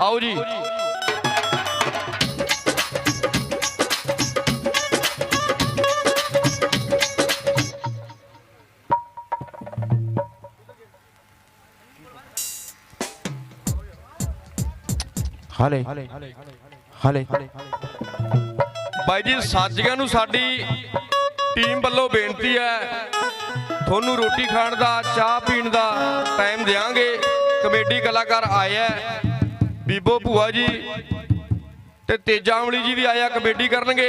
ਆਓ ਜੀ। ਹਾਲੇ। ਹਾਲੇ। ਬਾਈ ਜੀ ਸਾਜੀਆਂ ਨੂੰ ਸਾਡੀ ਟੀਮ ਵੱਲੋਂ ਬੇਨਤੀ ਹੈ ਤੁਹਾਨੂੰ ਰੋਟੀ ਖਾਣ ਦਾ ਚਾਹ ਪੀਣ ਦਾ ਟਾਈਮ ਦੇਾਂਗੇ ਕਮੇਡੀ ਕਲਾਕਾਰ ਹੈ। ਬੀਬੋ ਭੂਆ ਜੀ ਤੇ ਤੇਜਾ ਅਮਲੀ ਜੀ ਵੀ ਆਇਆ ਕਮੇਡੀ ਕਰਨਗੇ।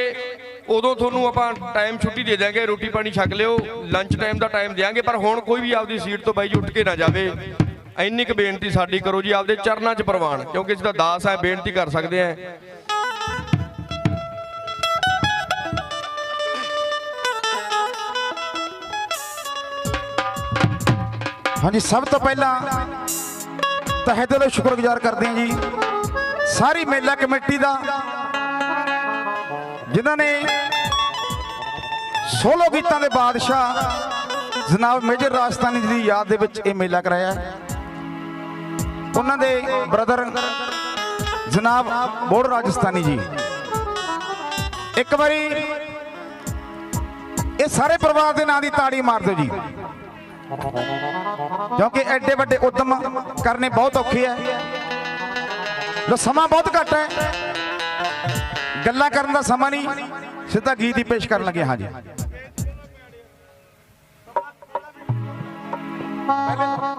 ਉਦੋਂ ਤੁਹਾਨੂੰ ਆਪਾਂ ਟਾਈਮ ਛੁੱਟੀ ਦੇ ਦਿਆਂਗੇ, ਰੋਟੀ ਪਾਣੀ ਛਕ ਲਿਓ ਲੰਚ ਟਾਈਮ ਦਾ ਟਾਈਮ ਦੇਾਂਗੇ ਪਰ ਹੁਣ ਕੋਈ ਵੀ ਆਪਦੀ ਸੀਟ ਤੋਂ ਬਾਈ ਜੀ ਉੱਠ ਕੇ ਨਾ ਜਾਵੇ। ਇੰਨੀ ਕੁ ਬੇਨਤੀ ਸਾਡੀ ਕਰੋ ਜੀ, ਆਪਦੇ ਚਰਨਾਂ 'ਚ ਪ੍ਰਵਾਨ, ਕਿਉਂਕਿ ਇਸ ਦਾ ਦਾਸ ਹੈ ਬੇਨਤੀ ਕਰ ਸਕਦੇ ਆ। ਹਾਂਜੀ, ਸਭ ਤੋਂ ਪਹਿਲਾਂ ਤਹਿ ਦਿਲੋਂ ਸ਼ੁਕਰਗੁਜ਼ਾਰ ਕਰਦੇ ਹਾਂ ਜੀ। ਸਾਰੀ ਮੇਲਾ ਕਮੇਟੀ ਦਾ, ਜਿਨ੍ਹਾਂ ਨੇ ਸੋਲੋ ਗੀਤਾਂ ਦੇ ਬਾਦਸ਼ਾਹ ਜਨਾਬ ਮੇਜਰ ਰਾਜਸਥਾਨੀ ਜੀ ਦੀ ਯਾਦ ਦੇ ਵਿੱਚ ਇਹ ਮੇਲਾ ਕਰਾਇਆ ਉਹਨਾਂ ਦੇ ਬ੍ਰਦਰ ਜਨਾਬ ਬੋੜ ਰਾਜਸਥਾਨੀ ਜੀ। ਇੱਕ ਵਾਰੀ ਇਹ ਸਾਰੇ ਪਰਿਵਾਰ ਦੇ ਨਾਂ ਦੀ ਤਾੜੀ ਮਾਰ ਦਿਓ ਜੀ। ਕਿਉਂਕਿ ਐਡੇ ਵੱਡੇ ਉਦਮ ਕਰਨੇ ਬਹੁਤ ਔਖੇ ਐ ਲੋ, ਸਮਾਂ ਬਹੁਤ ਘੱਟ ਹੈ। ਗੱਲਾਂ ਕਰਨ ਦਾ ਸਮਾਂ ਨਹੀਂ। ਸਿੱਧਾ ਗੀਤ ਹੀ ਪੇਸ਼ ਕਰਨ ਲੱਗੇ ਹਾਂ ਜੀ। ਉਹ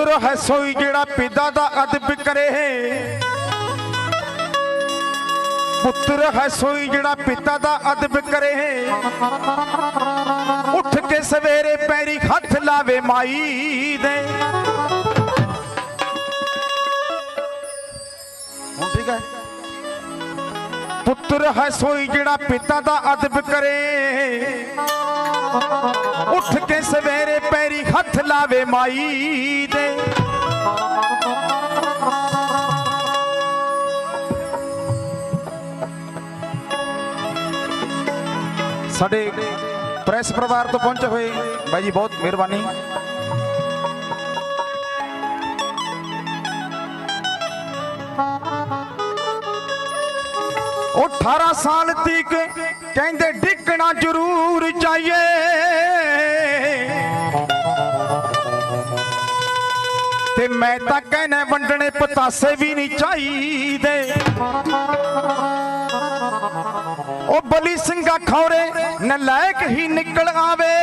ਪੁੱਤਰ ਹੈ ਸੋਈ ਜਿਹੜਾ ਪਿਤਾ ਦਾ ਅਦਬ ਕਰੇ ਪੁੱਤਰ ਹੈ ਸੋਈ ਜਿਹੜਾ ਪਿਤਾ ਦਾ ਅਦਬ ਕਰੇ ਉੱਠ ਕੇ ਸਵੇਰੇ ਪੈਰੀ ਹੱਥ ਲਾਵੇ ਮਾਈ ਦੇ। ਹੁਣ ਠੀਕ ਪੁੱਤਰ ਹੈ ਸੋਈ ਜਿਹੜਾ ਪਿਤਾ ਦਾ ਅਦਬ ਕਰੇ ਉੱਠ ਕੇ ਸਵੇਰੇ ਪੈਰੀ ਹੱਥ ਲਾਵੇ ਮਾਈ ਦੇ। ਸਾਡੇ ਪ੍ਰੈਸ ਪਰਿਵਾਰ ਤੋਂ ਪਹੁੰਚੇ ਹੋਏ ਬਾਈ ਜੀ, ਬਹੁਤ ਮਿਹਰਬਾਨੀ। ਉਹ 18 ਸਾਲ ਤੀਕ ਕਹਿੰਦੇ ਡਿੱਗਣਾ ਜ਼ਰੂਰ ਚਾਹੀਏ ਤੇ ਮੈਂ ਤਾਂ ਕਹਿੰਦਾ ਵੰਡਣੇ ਪਤਾਸੇ ਵੀ ਨਹੀਂ ਚਾਹੀਦੇ। ਉਹ ਬਲੀ ਸਿੰਘਾ ਖੌਰੇ ਨਲਾਇਕ ਹੀ ਨਿਕਲ ਆਵੇ।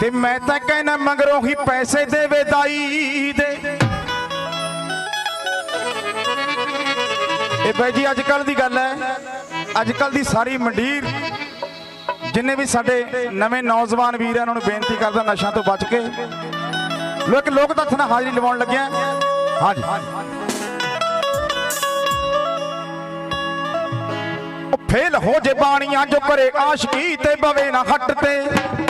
ਤੇ ਮੈਂ ਤਾਂ ਕਹਿੰਦਾ ਮਗਰੋਂ ਹੀ ਪੈਸੇ ਦੇਵੇ ਦਾਈ ਦੇ। ਇਹ ਬਾਈ ਜੀ, ਅੱਜ ਕੱਲ ਦੀ ਗੱਲ ਹੈ। ਅੱਜ ਕੱਲ ਦੀ ਸਾਰੀ ਮੰਡੀਰ, ਜਿੰਨੇ ਵੀ ਸਾਡੇ ਨਵੇਂ ਨੌਜਵਾਨ ਵੀਰ ਆ ਉਹਨਾਂ ਨੂੰ ਬੇਨਤੀ ਕਰਦਾ ਨਸ਼ਾ ਤੋਂ ਬਚ ਕੇ। ਲੋਕ ਲੋਕ ਤੱਥ ਨਾਲ ਹਾਜ਼ਰੀ ਲਵਾਉਣ ਲੱਗਿਆ। ਹਾਂਜੀ। ਫੇਲ ਹੋ ਜੇ ਬਾਣੀਆਂ ਜੋ ਕਰੇ ਆਸ਼ਕੀ ਤੇ ਬਵੇ ਨਾ ਹੱਟ ਤੇ।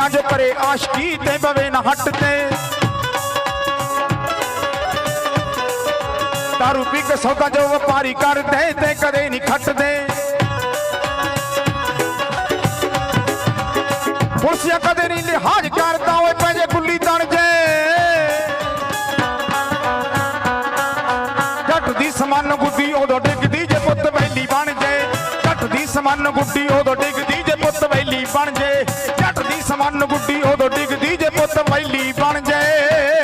ਜੇ ਬਾਣੀਆਂ ਜੋ ਕਰੇ ਆਸ਼ਕੀ ਤੇ ਬਵੇ ਨਾ ਹੱਟ ਤੇ। ਦਾਰੂ ਪੀ ਕੇ ਸੌਦਾ ਜੋ ਵਪਾਰੀ ਕਰਦੇ ਤੇ ਕਦੇ ਨਹੀਂ ਖੱਟਦੇ। ਪੁਰਸ਼ਿਆ ਕਦੇ ਨਹੀਂ ਲਿਹਾਜ਼ ਕਰਦਾ, ਓਏ ਪੈਜੇ ਗੁੱਲੀ ਤਣ ਜੇ। ਜੱਟ ਦੀ ਸਮਾਨ ਗੁੱਡੀ ਉਦੋਂ ਡਿੱਗਦੀ ਜੇ ਪੁੱਤ ਵੈਲੀ ਬਣ ਜੇ। ਜੱਟ ਦੀ ਸਮਾਨ ਗੁੱਡੀ ਉਦੋਂ ਡਿੱਗਦੀ ਜੇ ਪੁੱਤ ਵੈਲੀ ਬਣ ਜੇ। ਜੱਟ ਗੁੱਡੀ ਉਦੋਂ ਡਿੱਗਦੀ ਜੇ ਪੁੱਤ ਵੈਲੀ ਬਣ ਜਾਏ।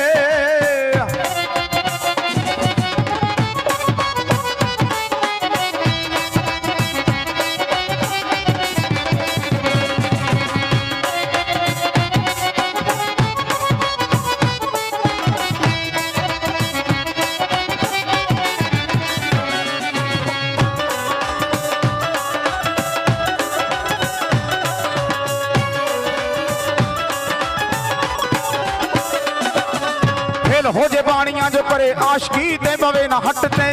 ਫੇਲ ਹੋ ਜੇ ਬਾਣੀਆਂ ਜੋ ਕਰੇ ਆਸ਼ਕੀ ਤੇ ਬਵੇ ਨਾ ਹੱਟ ਤੇ।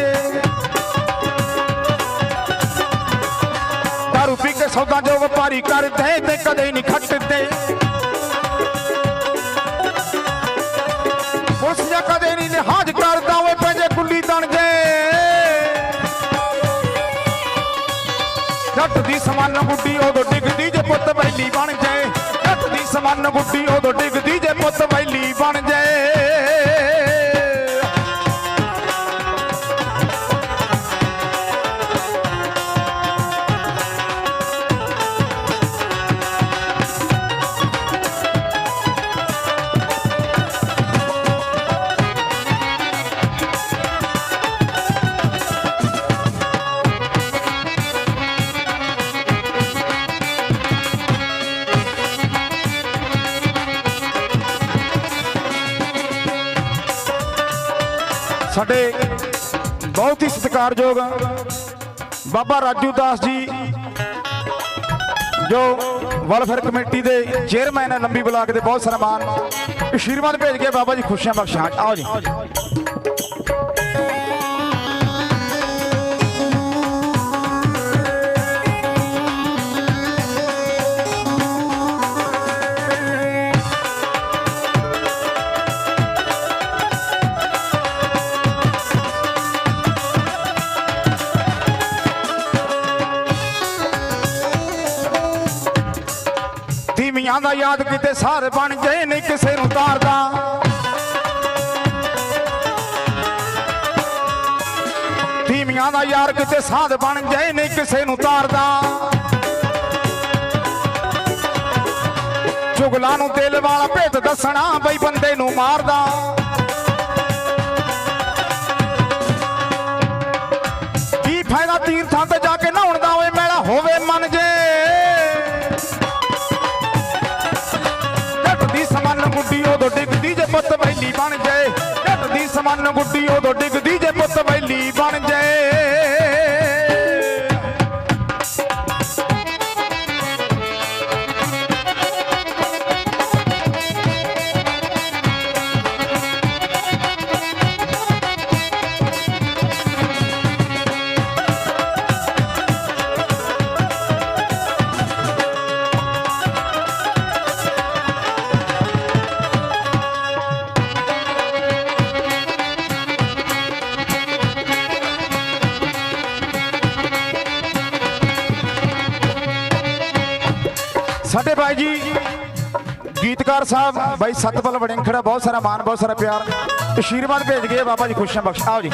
ਦਾਰੂ ਪੀ ਕੇ ਸੌਦਾ ਜੋ ਵਪਾਰੀ ਕਰਦੇ ਤੇ ਕਦੇ ਨਹੀਂ ਖੱਟਦੇ। ਉਸ ਜਾਂ ਕਦੇ ਨਹੀਂ ਨਿਹਾਜ ਕਰਦਾ ਓਏ ਪੈਜੇ ਕੁੱਲੀ ਤਣ ਜੇ। ਜੱਟ ਦੀ ਸਮਾਨ ਗੁੱਡੀ ਉਦੋਂ ਡਿੱਗਦੀ ਜੇ ਪੁੱਤ ਬੈਲੀ ਬਣ ਜਾਏ ਜੱਟ ਦੀ ਸਮਾਨ ਗੁੱਡੀ ਉਦੋਂ ਡਿੱਗਦੀ ਜੇ ਪੁੱਤ ਬੈਲੀ ਬਣ ਜਾਏ ਸਾਡੇ ਬਹੁਤ ਹੀ ਸਤਿਕਾਰਯੋਗ ਬਾਬਾ ਰਾਜੂ ਦਾਸ ਜੀ, ਜੋ ਵੈਲਫੇਅਰ ਕਮੇਟੀ ਦੇ ਚੇਅਰਮੈਨ ਹੈ, ਲੰਬੀ ਬਲਾਕ ਦੇ ਬਹੁਤ ਸਨਮਾਨ। ਆਸ਼ੀਰਵਾਦ ਭੇਜ ਕੇ ਬਾਬਾ ਜੀ ਖੁਸ਼ੀਆਂ ਬਖਸ਼ਾਂ। ਆਓ ਜੀ। ਧੀਮੀਆਂ ਦਾ ਯਾਦ ਕਿਤੇ ਸਾਰ ਬਣ ਜਾਏ ਨਹੀਂ ਕਿਸੇ ਨੂੰ ਤਾਰਦਾ ਧੀਮੀਆਂ ਦਾ ਯਾਰ ਕਿਤੇ ਸਾਧ ਬਣ ਜਾਏ ਨਹੀਂ ਕਿਸੇ ਨੂੰ ਤਾਰਦਾ ਚੁਗਲਾਂ ਨੂੰ ਦਿਲ ਵਾਲਾ ਭੇਤ ਦੱਸਣਾ ਬਈ ਬੰਦੇ ਨੂੰ ਮਾਰਦਾ ਕੀ ਫਾਇਦਾ ਤੀਰਥਾਂ ਤੇ ਗੁੱਡੀ ਉਦੋਂ ਡਿੱਗਦੀ ਗੀਤਕਾਰ ਸਾਹਿਬ। ਬਾਈ ਸਤਪਾਲ ਵੜਿੰਖੜਾ ਬਹੁਤ ਸਾਰਾ ਮਾਨ ਬਹੁਤ ਸਾਰਾ ਪਿਆਰ। ਆਸ਼ੀਰਵਾਦ ਭੇਜ ਗਏ ਬਾਬਾ ਜੀ ਖੁਸ਼ੀਆਂ ਬਖਸ਼। ਆਓ ਜੀ।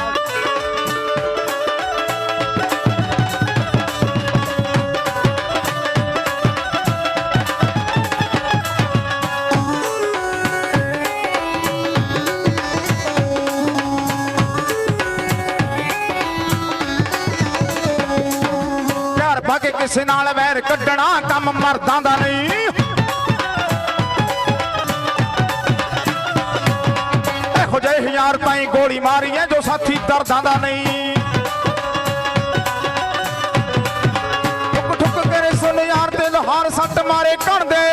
ਪਿਆਰ ਪਾ ਕੇ ਕਿਸੇ ਨਾਲ ਵੈਰ ਕੱਢਣਾ, ਕੰਮ ਮਰਦਾਂ ਦਾ ਨਹੀਂ। ਇਹੋ ਹਜ਼ਾਰ ਤਾਈਂ ਗੋਲੀ ਮਾਰੀ ਐ ਜੋ ਸਾਥੀ ਦਰਦਾਂ ਦਾ ਨਹੀਂ। ਠੁੱਕ ਠੁੱਕ ਕਰੇ ਸੁਣ ਯਾਰ ਤੇ ਲੋਹਾਰ ਸੱਟ ਮਾਰੇ ਘਣਦੇ ਦੇ।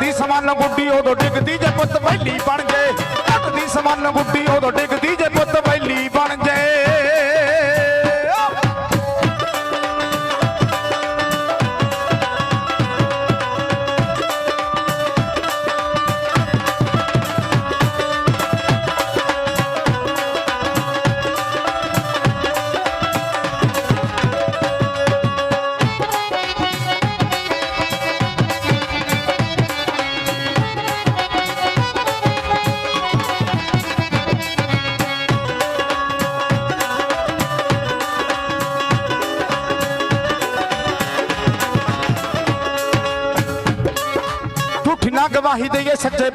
ਦੀ ਸਮਾਨ ਗੁੱਡੀ ਉਦੋਂ ਡਿੱਗਦੀ ਜੇ ਪੁੱਤ ਵੈਲੀ ਬਣ ਗਏ ਕੱਟ ਦੀ ਸਮਾਨ ਗੁੱਡੀ ਉਦੋਂ ਡਿੱਗਦੀ ਜੇ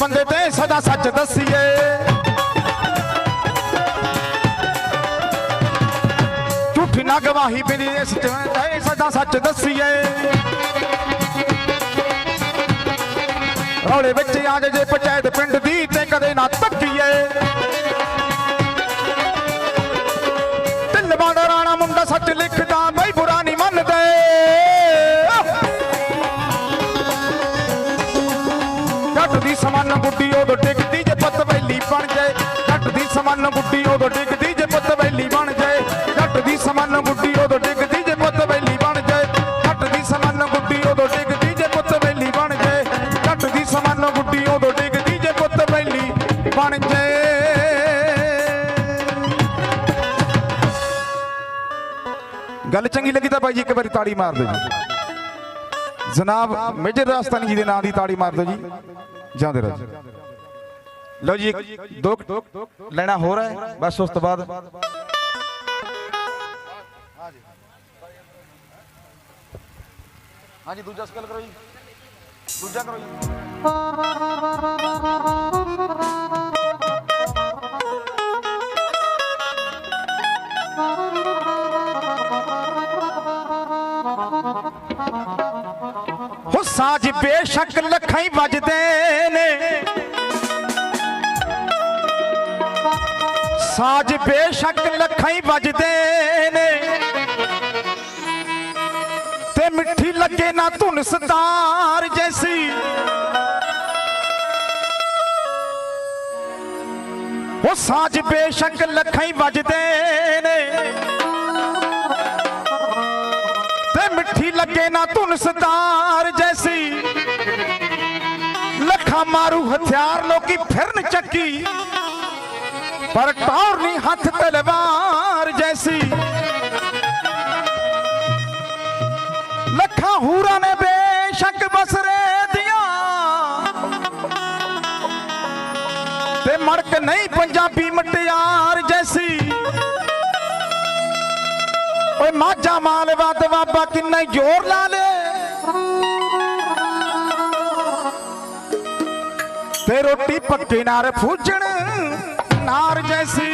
ਬੰਦੇ ਤੇ ਸਦਾ ਸੱਚ ਦੱਸੀਏ। ਝੂਠੀ ਨਾ ਗਵਾਹੀ ਦਈਏ ਸੱਚੇ ਤੇ ਸਦਾ ਸੱਚ ਦੱਸੀਏ। ਰੌਲੇ ਵਿੱਚ ਆ ਜੇ ਜੇ ਪੰਚਾਇਤ ਪਿੰਡ ਦੀ ਤੇ ਕਦੇ ਨਾ ਜੱਟ ਦੀ ਸਮਾਨ ਗੁੱਡੀ ਉਦੋਂ ਡਿੱਗਦੀ ਜੇ ਪੁੱਤ ਵੈਲੀ ਬਣ ਜਾਏ। ਜੱਟ ਦੀ ਸਮਾਨ ਗੁੱਡੀ ਉਦੋਂ ਡਿੱਗਦੀ ਜੇ ਪੁੱਤ ਵੈਲੀ ਬਣ ਜਾਏ। ਜੱਟ ਦੀ ਸਮਾਨ ਗੁੱਡੀ ਉਦੋਂ ਡਿੱਗਦੀ ਜੇ ਪੁੱਤ ਵੈਲੀ ਬਣ ਜਾਏ। ਜੱਟ ਦੀ ਸਮਾਨ ਗੁੱਡੀ ਉਦੋਂ ਡਿੱਗਦੀ ਜੇ ਪੁੱਤ ਵੈਲੀ ਬਣ ਜਾਏ। ਗੱਲ ਚੰਗੀ ਲੱਗੀ ਤਾਂ ਭਾਈ ਜੀ ਇੱਕ ਵਾਰੀ ਤਾੜੀ ਮਾਰ ਦਿਓ ਜੀ। ਜਨਾਬ ਮੇਜਰ ਰਾਜਸਥਾਨੀ ਜੀ ਦੇ ਨਾਂ ਦੀ ਤਾੜੀ ਮਾਰ ਦਿਓ ਜੀ। ਜਾਂਦੇ ਰਹੋ ਲਓ ਜੀ ਦੋ ਲੈਣਾ ਹੋਰ ਹੈ ਬਸ ਉਸ ਤੋਂ ਬਾਅਦ। ਹਾਂਜੀ ਦੂਜਾ ਸਕਲ ਕਰੋ ਜੀ। ਦੂਜਾ ਕਰੋ ਜੀ। ਹੋ ਸਾਜ ਬੇਸ਼ੱਕ ਲੱਖਾਂ ਹੀ ਵੱਜਦੇ ਨੇ। ਸਾਜ ਬੇਸ਼ੱਕ ਲੱਖਾਂ ਹੀ ਵੱਜਦੇ ਨੇ। ਤੇ ਮਿੱਠੀ ਲੱਗੇ ਨਾ ਧੁਨ ਸਤਾਰ ਜੈਸੀ। ਉਹ ਸਾਜ ਬੇਸ਼ੱਕ ਲੱਖਾਂ ਹੀ ਵੱਜਦੇ ਨੇ। ਤੇ ਮਿੱਠੀ ਲੱਗੇ ਨਾ ਧੁਨ ਸਤਾਰ ਜੈਸੀ। ਲੱਖਾਂ ਮਾਰੂ ਹਥਿਆਰ ਲੋਕੀ ਫਿਰਨ ਚੱਕੀ। ਪਰ ਟੌਰ ਨਹੀਂ ਹੱਥ ਤਲਵਾਰ ਜੈਸੀ। ਲੱਖਾਂ ਹੂਰਾਂ ਨੇ ਬੇਸ਼ੱਕ ਬਸਰੇ ਦੀਆਂ। ਤੇ ਮੜਕ ਨਹੀਂ ਪੰਜਾਬੀ ਮਟਿਆਰ ਜੈਸੀ। ਓਏ ਮਾਝਾ ਮਾਲਵਾ ਤੇ ਬਾਬਾ ਕਿੰਨਾ ਜ਼ੋਰ ਲਾ ਲੇ। ਤੇ ਰੋਟੀ ਪੱਕੇ ਨਾਲ ਫੂਜਣ ਨਾਰ ਜੈਸੀ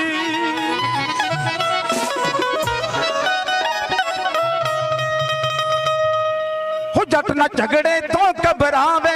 ਹੋ ਜੱਟ ਨਾ ਝਗੜੇ ਤੋਂ ਘਬਰਾਵੇ।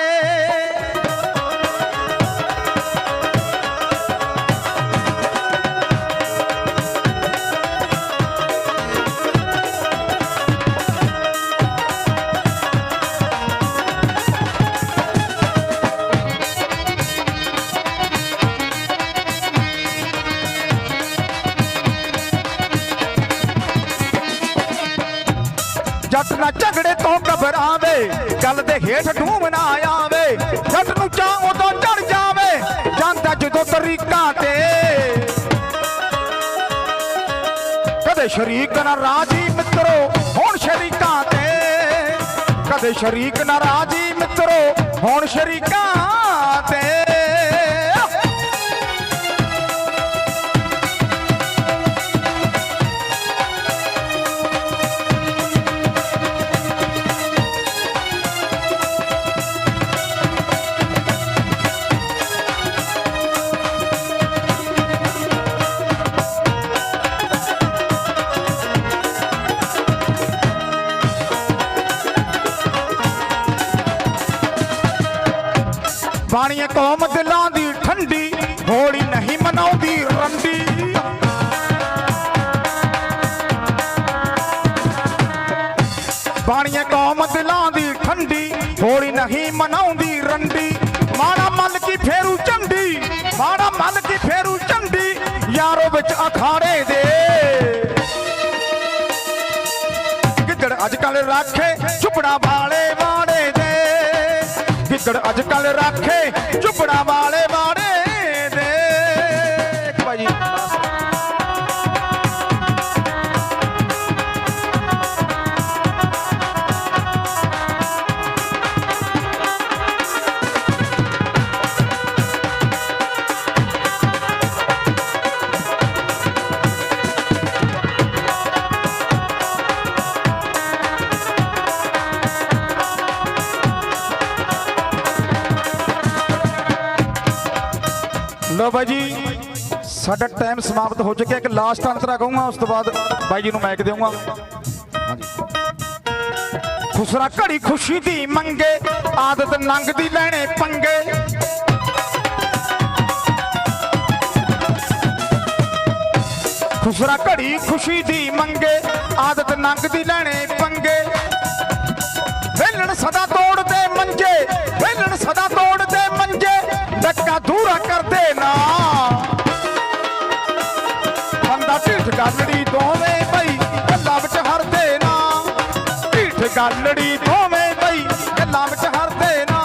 ਜੱਟ ਨਾ ਝਗੜੇ ਤੋਂ ਘਬਰਾਵੇ ਗੱਲ ਦੇ ਹੇਠ ਢੂਮ ਨਾ ਆਵੇ। ਜੱਟ ਨੂੰ ਚਾਹ ਉਦੋਂ ਚੜ ਜਾਵੇ। ਜਾਂਦਾ ਜਦੋਂ ਤਰੀਕਾਂ ਤੇ। ਕਦੇ ਸ਼ਰੀਕ ਨਾ ਰਾਜੀ ਮਿੱਤਰੋ, ਹੁਣ ਸ਼ਰੀਕਾਂ ਤੇ। ਕਦੇ ਸ਼ਰੀਕ ਨਾ ਰਾਜੀ ਮਿੱਤਰੋ, ਹੁਣ ਸ਼ਰੀਕਾਂ ਬਾਣੀਏ ਕੌਮ ਦਿਲਾਂ ਦੀ ਠੰਡੀ, ਹੋਲੀ ਨਹੀਂ ਮਨਾਉਂਦੀ ਰੰਡੀ। ਮਾੜਾ ਮੱਲ ਕੀ ਫੇਰੂ ਝੰਡੀ, ਮਾੜਾ ਮੱਲ ਕੀ ਫੇਰੂ ਝੰਡੀ, ਯਾਰੋ ਵਿੱਚ ਅਖਾੜੇ ਦੇ। ਗਿੱਦੜ ਅੱਜ ਕੱਲ ਰਾਖੇ, ਝੁਪੜਾ ਵਾਲੇ ਮਾੜੇ ਦੇ। ਗਿੱਦੜ ਅੱਜ ਕੱਲ ਰਾਖੇ, ਝੁਪੜਾ ਵਾਲੇ ਸਾਡਾ ਟਾਈਮ ਸਮਾਪਤ ਹੋ ਚੁੱਕਿਆ, ਇੱਕ ਲਾਸਟ ਅੰਤਰਾ ਕਹੂੰਗਾ, ਉਸ ਤੋਂ ਬਾਅਦ ਬਾਈ ਜੀ ਨੂੰ ਮੈਕ ਦੇਵਾਂਗਾ ਹਾਂਜੀ ਖੁਸਰਾ ਘੜੀ ਖੁਸ਼ੀ ਦੀ ਮੰਗੇ, ਆਦਤ ਨੰਗ ਦੀ ਲੈਣੇ ਪੰਗੇ। ਖੁਸਰਾ ਘੜੀ ਖੁਸ਼ੀ ਦੀ ਮੰਗੇ, ਆਦਤ ਨੰਗ ਦੀ ਲੈਣੇ ਪੰਗੇ। ਵੇਲਣ ਸਦਾ ਤੋੜਦੇ ਮੰਜੇ, ਵੇਲਣ ਸਦਾ ਤੋੜਦੇ ਮੰਜੇ, ਡੱਕਾ ਗਾਲੜੀ ਦੋਵੇਂ ਬਈ, ਗੱਲਾਂ ਵਿੱਚ ਹਰਦੇ ਨਾ। ਢੀਠ ਗਾਲੜੀ ਦੋਵੇਂ ਬਈ, ਗੱਲਾਂ ਵਿੱਚ ਹਰਦੇ ਨਾ।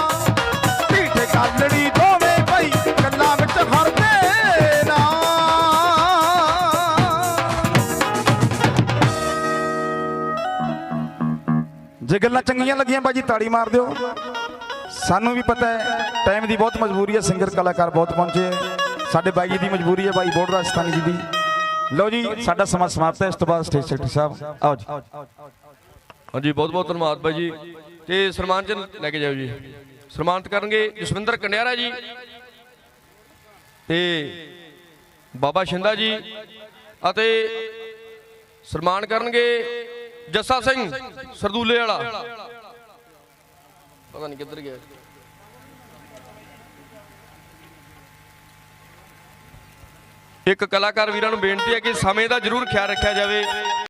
ਢੀਠ ਗਾਲੜੀ ਦੋਵੇਂ ਬਈ, ਗੱਲਾਂ ਵਿੱਚ ਹਰਦੇ ਨਾ। ਜੇ ਗੱਲਾਂ ਚੰਗੀਆਂ ਲੱਗੀਆਂ ਬਾਜੀ ਤਾੜੀ ਮਾਰ ਦਿਓ। ਸਾਨੂੰ ਵੀ ਪਤਾ ਹੈ ਟਾਈਮ ਦੀ ਬਹੁਤ ਮਜਬੂਰੀ ਹੈ ਸਿੰਗਰ ਕਲਾਕਾਰ ਬਹੁਤ ਪਹੁੰਚੇ ਸਾਡੇ ਬਾਈ ਦੀ ਮਜਬੂਰੀ ਹੈ, ਬਾਈ ਬੋੜ ਰਾਜਸਥਾਨੀ ਜੀ ਦੀ। ਲਓ ਜੀ, ਸਾਡਾ ਸਮਾਂ ਸਮਾਪਤ ਹੈ। ਇਸ ਤੋਂ ਬਾਅਦ ਸਟੇਜ ਸੈਕਟਰੀ ਸਾਹਿਬ, ਆਓ ਜੀ। ਹਾਂਜੀ, ਬਹੁਤ ਬਹੁਤ ਧੰਨਵਾਦ ਬਾਈ ਜੀ। ਤੇ ਸਨਮਾਨ ਚ ਲੈ ਕੇ ਜਾਓ ਜੀ। ਸਨਮਾਨਿਤ ਕਰਨਗੇ ਜਸਵਿੰਦਰ ਕੰਡਿਆਰਾ ਜੀ ਤੇ ਬਾਬਾ ਸ਼ਿੰਦਾ ਜੀ ਅਤੇ ਸਨਮਾਨ ਕਰਨਗੇ ਜੱਸਾ ਸਿੰਘ ਸਰਦੂਲੇ ਵਾਲਾ। ਪਤਾ ਨਹੀਂ ਕਿੱਧਰ ਗਿਆ। ਇੱਕ ਕਲਾਕਾਰ ਵੀਰਾਂ ਨੂੰ ਬੇਨਤੀ ਹੈ ਕਿ ਸਮੇਂ ਦਾ ਜ਼ਰੂਰ ਖਿਆਲ ਰੱਖਿਆ ਜਾਵੇ।